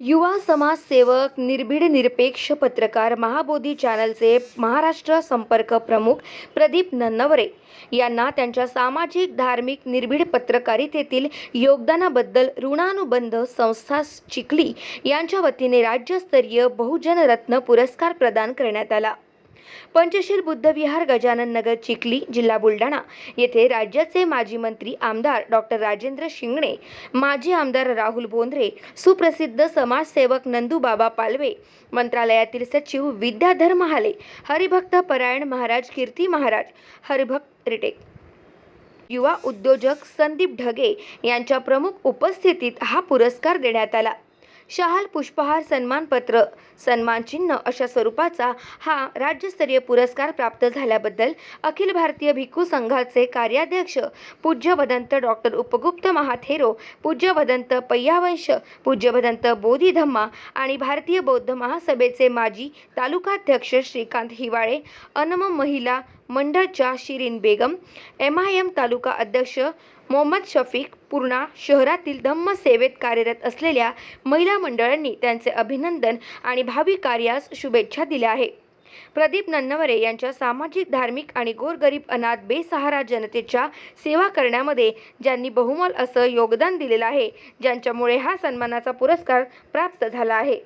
युवा समाजसेवक निर्भीड निरपेक्ष पत्रकार महाबोधी चॅनलचे महाराष्ट्र संपर्क प्रमुख प्रदीप नन्नवरे यांना त्यांच्या सामाजिक धार्मिक निर्भीड पत्रकारितेतील योगदानाबद्दल ऋणानुबंध संस्था चिखली यांच्या वतीने राज्यस्तरीय बहुजन रत्न पुरस्कार प्रदान करण्यात आला. पंचशील बुद्धविहार गजानन नगर चिखली जिल्हा बुलढाणा येथे राज्याचे माजी मंत्री आमदार डॉक्टर राजेंद्र शिंगणे माजी आमदार राहुल बोंद्रे सुप्रसिद्ध समाजसेवक नंदूबाबा पालवे मंत्रालयातील सचिव विद्याधर महाले हरिभक्त परायण महाराज कीर्ती महाराज हरिभक्त रिटेक युवा उद्योजक संदीप ढगे यांच्या प्रमुख उपस्थितीत हा पुरस्कार देण्यात आला. शहाल पुष्पहार सन्मानपत्र सन्मानचिन्ह अशा स्वरूपाचा हा राज्यस्तरीय पुरस्कार प्राप्त झाल्याबद्दल अखिल भारतीय भिक्खू संघाचे कार्याध्यक्ष पूज्य भदंत डॉक्टर उपगुप्त महाथेरो पूज्य भदंत पय्यावंश पूज्य भदंत बोधिधम्मा आणि भारतीय बौद्ध महासभेचे माजी तालुकाध्यक्ष श्रीकांत हिवाळे अनम महिला मंडळच्या Shirin Begum M I M taluka अध्यक्ष मोहम्मद शफीक पूर्णा शहरातील धम्म सेवेत कार्यरत असलेल्या महिला मंडळांनी त्यांचे अभिनंदन आणि भावी कार्यास शुभेच्छा दिल्या आहे प्रदीप नन्नवरे यांच्या सामाजिक धार्मिक आणि गोरगरीब अनाथ बेसहारा जनतेच्या सेवा करण्यामध्ये ज्यांनी बहुमोल असं योगदान दिलेलं आहे ज्यांच्यामुळे हा सन्मानाचा पुरस्कार प्राप्त झाला आहे.